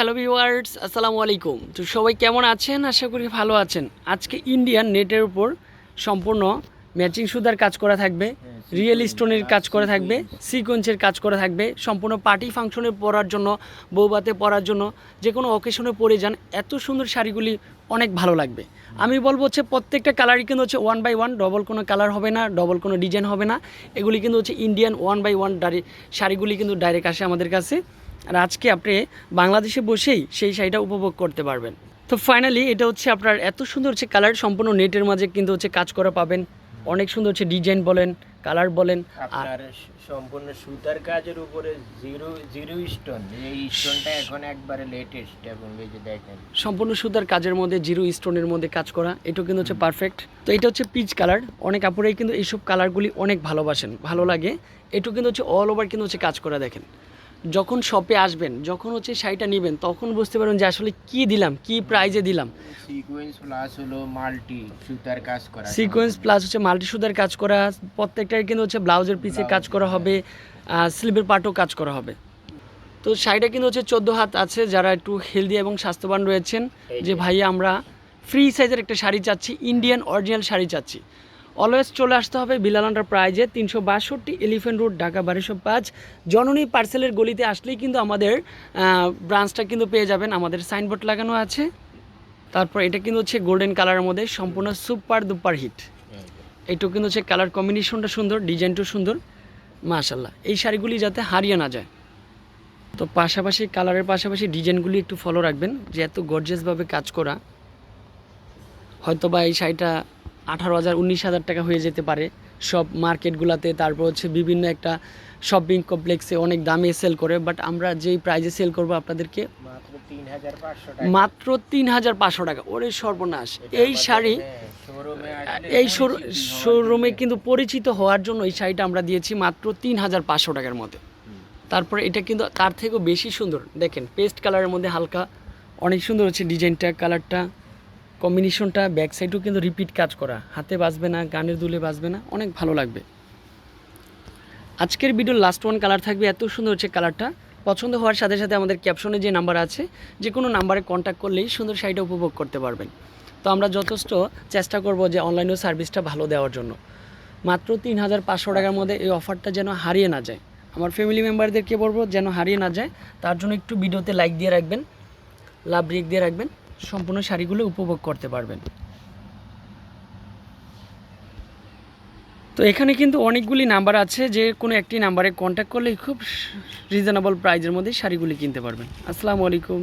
Hello viewers আসসালামু আলাইকুম তো সবাই কেমন আছেন? আশা করি ভালো আছেন। আজকে ইন্ডিয়ান নেটের উপর সম্পূর্ণ ম্যাচিং সুদার কাজ করা থাকবে রিয়েল স্টোনের কাজ করা থাকবে সিকোয়েন্সের কাজ করা থাকবে, সম্পূর্ণ পার্টি ফাংশনে পরার জন্য বৌবাতে পরার জন্য, যে কোনো অকেশনে পরে যান, এত সুন্দর শাড়িগুলি অনেক ভালো লাগবে। আমি বলব হচ্ছে প্রত্যেকটা কালারই কিন্তু হচ্ছে ওয়ান বাই ওয়ান ডবল কোনো কালার হবে না ডবল কোনো ডিজাইন হবে না। এগুলি কিন্তু হচ্ছে ইন্ডিয়ান ওয়ান বাই ওয়ান শাড়িগুলি কিন্তু ডাইরেক্ট আসে আমাদের কাছে। আর আজকে আপনি বাংলাদেশে বসেই সেই শাড়িটা উপভোগ করতে পারবেন। তো ফাইনালি এটা হচ্ছে আপনার এত সুন্দর হচ্ছে কালার সম্পূর্ণ নেটের মাঝে কিন্তু হচ্ছে কাজ করা পাবেন। অনেক সুন্দর হচ্ছে ডিজাইন বলেন কালার বলেন আর সম্পূর্ণ সুতার কাজের উপরে জিরো জিরো স্টোন এই স্টোনটা এখন একবারে লেটেস্ট এবং এই যে দেখেন। সম্পূর্ণ সুতার কাজের মধ্যে জিরো স্টোনের মধ্যে কাজ করা এটা কিন্তু হচ্ছে পারফেক্ট তো এটা হচ্ছে পিচ কালার অনেক আপুরাই কিন্তু এইসব কালারগুলি অনেক ভালোবাসেন ভালো লাগে। এটু কিন্তু হচ্ছে অল ওভার কিন্তু হচ্ছে কাজ করা দেখেন। যখন শপে আসবেন যখন হচ্ছে শাড়িটা নেবেন তখন বুঝতে পারবেন যে আসলে কি দিলাম কি প্রাইজে দিলাম। সিকোয়েন্স প্লাস হলো মাল্টি সুতার কাজ করা। সিকোয়েন্স প্লাস হচ্ছে মাল্টি সুতার কাজ করা প্রত্যেকটাই কিন্তু হচ্ছে ব্লাউজের পিছে কাজ করা হবে স্লিভের পার্টও কাজ করা হবে। তো শাড়িটা কিন্তু হচ্ছে চোদ্দ হাত আছে যারা একটু হেলদি এবং স্বাস্থ্যবান রয়েছেন যে যে। ভাইয়া আমরা ফ্রি সাইজের একটা শাড়ি চাচ্ছি ইন্ডিয়ান অরিজিনাল শাড়ি চাচ্ছি। অলওয়েজ চলে আসতে হবে বিলাল আন্ডার প্রাইজে তিনশো বাষট্টি এলিফেন্ট রোড ঢাকা বারোশো পাঁচ। জননী পার্সেলের গলিতে আসলেই কিন্তু আমাদের ব্রাঞ্চটা কিন্তু পেয়ে যাবেন। আমাদের সাইনবোর্ড লাগানো আছে। তারপর এটা কিন্তু হচ্ছে গোল্ডেন কালারের মধ্যে সম্পূর্ণ সুপার দুপার হিট। এইটুকু কিন্তু হচ্ছে কালার কম্বিনেশনটা সুন্দর, ডিজাইনটাও সুন্দর। মাশাল্লাহ এই শাড়িগুলি যাতে হারিয়ে না যায়। তো পাশাপাশি, কালারের পাশাপাশি ডিজাইনগুলি একটু ফলো রাখবেন। যে এত গর্জিয়াসভাবে কাজ করা। হয়তো বা এই শাড়িটা আঠারো হাজার উনিশ হাজার টাকা হয়ে যেতে পারে সব মার্কেটগুলোতে। তারপর হচ্ছে বিভিন্ন একটা শপিং কমপ্লেক্সে অনেক দামে সেল করে বাট আমরা যেই প্রাইজে সেল করব আপনাদেরকে মাত্র তিন হাজার পাঁচশো টাকা। ওরে সর্বনাশ। এই শাড়ি শোরুমে এই শোরুমে কিন্তু পরিচিত হওয়ার জন্য এই শাড়িটা আমরা দিয়েছি মাত্র তিন হাজার পাঁচশো টাকার মধ্যে। তারপরে এটা কিন্তু তার থেকেও বেশি সুন্দর। দেখেন পেস্ট কালারের মধ্যে হালকা অনেক সুন্দর হচ্ছে ডিজাইনটা কালারটা। কম্বিনেশনটা ব্যাক সাইডও কিন্তু রিপিট কাজ করা। হাতে বাজবে না, গানের দুলে বাজবে না, অনেক ভালো লাগবে। আজকের ভিডিওর লাস্ট ওয়ান কালার থাকবে, এত সুন্দর হচ্ছে কালারটা পছন্দ হওয়ার সাথে সাথে আমাদের ক্যাপশনে যে নাম্বার আছে, যে কোনো নাম্বারে কন্ট্যাক্ট করলেই সুন্দর শাড়িটা উপভোগ করতে পারবেন। তো আমরা যথেষ্ট চেষ্টা করব যে অনলাইনেও সার্ভিসটা ভালো দেওয়ার জন্য। মাত্র তিন হাজার পাঁচশো টাকার মধ্যে এই অফারটা যেন হারিয়ে না যায়। আমার ফ্যামিলি মেম্বারদেরকে বলব, যেন হারিয়ে না যায়, তার জন্য একটু ভিডিওতে লাইক দিয়ে রাখবেন লাভ ব্রেক দিয়ে রাখবেন। সম্পূর্ণ শাড়িগুলো উপভোগ করতে পারবেন। তো এখানে কিন্তু অনেকগুলি নাম্বার আছে, যে কোনো একটি নাম্বারে কন্ট্যাক্ট করলে খুব রিজনেবল প্রাইজের মধ্যে শাড়িগুলি কিনতে পারবেন। আসসালামু আলাইকুম।